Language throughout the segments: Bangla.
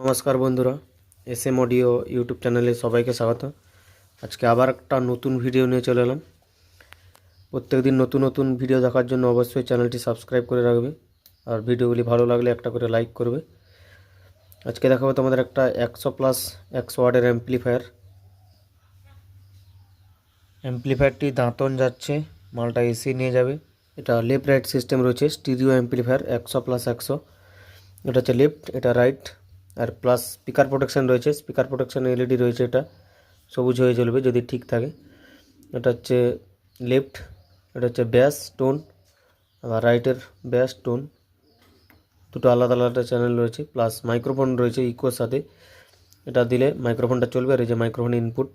নমস্কার বন্ধুরা এস এম অডিও ইউটিউব চ্যানেলে সবাইকে স্বাগত। আজকে আবার একটা নতুন ভিডিও নিয়ে চলে এলাম। প্রত্যেকদিন নতুন নতুন ভিডিও দেখার জন্য অবশ্যই চ্যানেলটি সাবস্ক্রাইব করে রাখবে আর ভিডিওগুলি ভালো লাগলে একটা করে লাইক করবে। আজকে দেখাবো তোমাদের একটা একশো প্লাস একশো ওয়ার্ডের অ্যাম্পলিফায়ার। অ্যাম্পলিফায়ারটি দাঁতন যাচ্ছে, মালটা এসি নিয়ে যাবে। এটা লেফট রাইট সিস্টেম রয়েছে, স্টিরিও অ্যাম্পলিফায়ার একশো প্লাস একশো। এটা হচ্ছে লেফট, এটা রাইট। আর প্লাস স্পিকার প্রোটেকশন রয়েছে। স্পিকার প্রোটেকশন এলইডি রয়েছে এটা। সবুজ হয়ে চলবে যদি ঠিক থাকে। এটা হচ্ছে লেফট এটা হচ্ছে ব্যাস টোন আবার রাইটের ব্যাস টোন দুটো আলাদা আলাদা চ্যানেল রয়েছে প্লাস মাইক্রোফোন রয়েছে ইকোর সাথে। এটা দিলে মাইক্রোফোনটা চলবে, আর এই যে মাইক্রোফোন ইনপুট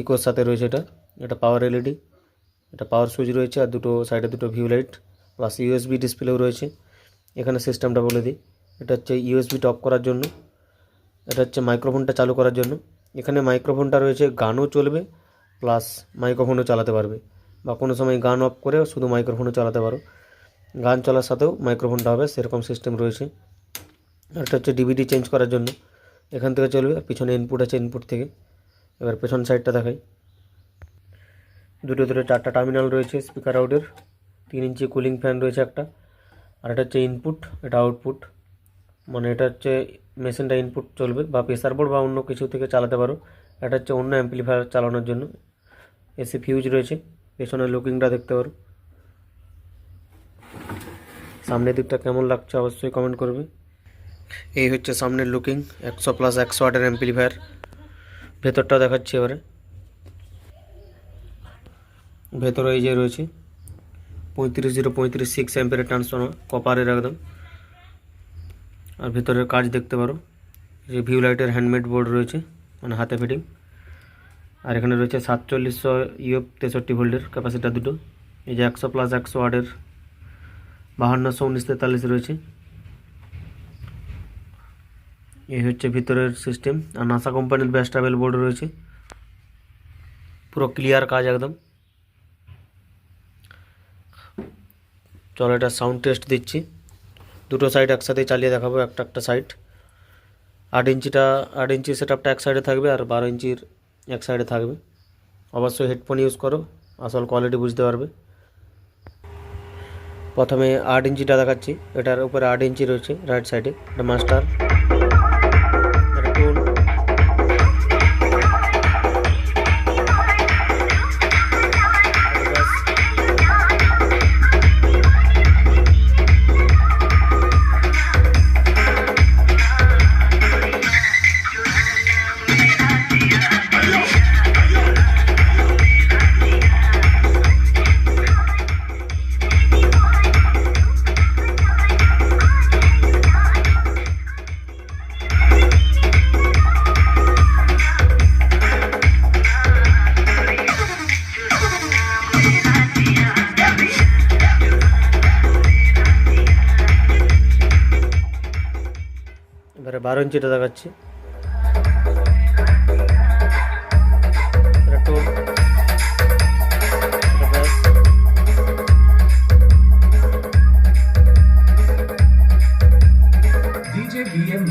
ইকোর সাথে রয়েছে এটা। এটা পাওয়ার এলইডি এটা পাওয়ার সুইচ রয়েছে, আর দুটো সাইডে দুটো ভিউ লাইট প্লাস ইউএসবি ডিসপ্লেও রয়েছে। এখানে সিস্টেমটা বলে দিই। এটা হচ্ছে ইউএসবি টপ করার জন্য। এটা হচ্ছে মাইক্রোফোনটা চালু করার জন্য। এখানে মাইক্রোফোনটা রয়েছে, গানও চলবে প্লাস মাইক্রোফোনও চালাতে পারবে। বা কোনো সময় গান অফ করেও শুধু মাইক্রোফোনও চালাতে পারো। গান চলার সাথেও মাইক্রোফোনটা হবে, সেরকম সিস্টেম রয়েছে। এটা হচ্ছে ডিভিডি চেঞ্জ করার জন্য। এখান থেকে চলবে, আর পিছনে ইনপুট আছে ইনপুট থেকে। এবার পেছন সাইডটা দেখাই। দুটো দুটো, চারটা টার্মিনাল রয়েছে স্পিকার আউটের তিন ইঞ্চি কুলিং ফ্যান রয়েছে একটা। আর এটা হচ্ছে ইনপুট এটা আউটপুট মানে এটা হচ্ছে মেশিনটা ইনপুট চলবে বা প্রেসার বোর্ড বা অন্য কিছু থেকে চালাতে পারো। এটা হচ্ছে অন্য অ্যাম্পলিফায়ার চালানোর জন্য। এসি ফিউজ রয়েছে। পেছনে লুকিংটা দেখতে পারো। সামনের দিকটা কেমন লাগছে অবশ্যই কমেন্ট করবে। এই হচ্ছে সামনের লুকিং একশো প্লাস একশো আটের অ্যাম্পলিফায়ার ভেতরটা দেখাচ্ছি এবারে। ভেতরে এই যে রয়েছে। পঁয়ত্রিশ জিরো পঁয়ত্রিশ সিক্স অ্যাম্পের ট্রান্সফর্মার কপারের একদম। আর ভেতরের কাজ দেখতে পারো। যে ভিউ লাইটের হ্যান্ডমেড বোর্ড রয়েছে মানে হাতে ফিটিং আর এখানে রয়েছে সাতচল্লিশশো ইউএফ তেষট্টি ভোল্টের ক্যাপাসিটার দুটো। এই যে একশো প্লাস একশো ওয়াটের বাহান্নশো উনিশ তেতাল্লিশ রয়েছে। এই হচ্ছে ভিতরের সিস্টেম আর নাসা কোম্পানির ব্যাস ট্রাভেল বোর্ড রয়েছে। পুরো ক্লিয়ার কাজ একদম। চলো এটা সাউন্ড টেস্ট দিচ্ছি। দুটো সাইড একসাথে চালিয়ে দেখাবো, একটা একটা সাইড আট ইঞ্চিটা, আট ইঞ্চি সেট আপটা এক সাইডে থাকবে আর বারো ইঞ্চির এক সাইডে থাকবে। অবশ্যই হেডফোন ইউজ করো, আসল কোয়ালিটি বুঝতে পারবে। প্রথমে আট ইঞ্চিটা দেখাচ্ছি, এটার উপরে আট ইঞ্চি রয়েছে রাইট সাইডে এটা মাস্টার বারো ইঞ্চিটা দেখাচ্ছি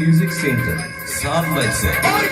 Music Center, Sound by Set.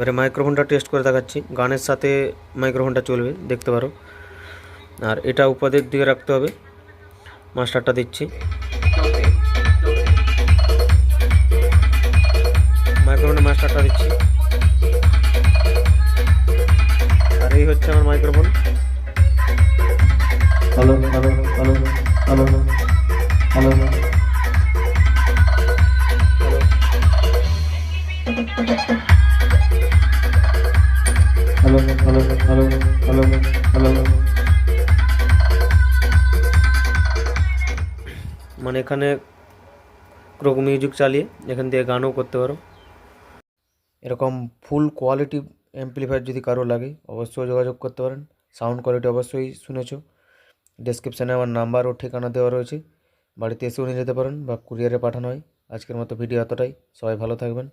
এবারে মাইক্রোফোনটা টেস্ট করে দেখাচ্ছি। গানের সাথে মাইক্রোফোনটা চলবে, দেখতে পারো। আর এটা উপদের দিকে রাখতে হবে। মাস্টারটা দিচ্ছি। মাইক্রোফোনে মাস্টারটা দিচ্ছি। আর এই হচ্ছে আমার মাইক্রোফোন মানে এখানে ক্রোক মিউজিক চালিয়ে এখান দিয়ে গানও করতে পারো। এরকম ফুল কোয়ালিটি অ্যাম্পলিফায়ার যদি কারও লাগে, অবশ্যই যোগাযোগ করতে পারেন। সাউন্ড কোয়ালিটি অবশ্যই শুনেছো। ডেসক্রিপশানে আমার নাম্বার ও ঠিকানা দেওয়া রয়েছে। বাড়িতে এসেও নিয়ে যেতে পারেন বা কুরিয়ারে পাঠানো হয়। আজকের মতো ভিডিও এতটাই। সবাই ভালো থাকবেন।